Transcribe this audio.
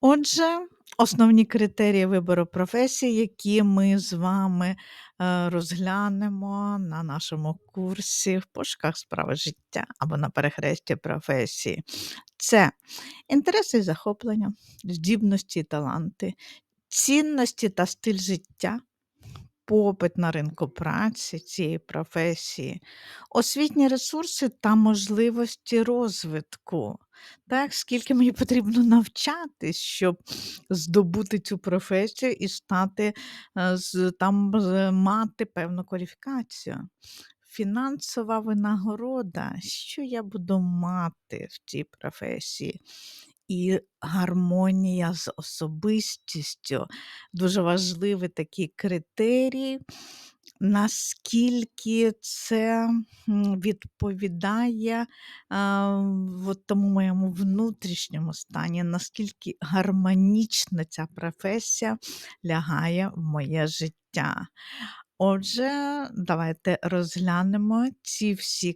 Отже, основні критерії вибору професії, які ми з вами, е, розглянемо на нашому курсі "В пошуках справи життя" або "На перехресті професії, Це інтереси і захоплення, здібності і таланти, цінності та стиль життя, попит на ринку праці цієї професії, освітні ресурси та можливості розвитку. Так, скільки мені потрібно навчатись, щоб здобути цю професію і стати, е, там мати певну кваліфікацію. Фінансова винагорода, що я буду мати в цій професії, і гармонія з особистістю. Дуже важливий такий критерій, наскільки це, відповідає, а, от тому моєму внутрішньому стані, наскільки гармонічно ця професія лягає в моє життя. Отже, давайте розглянемо ці всі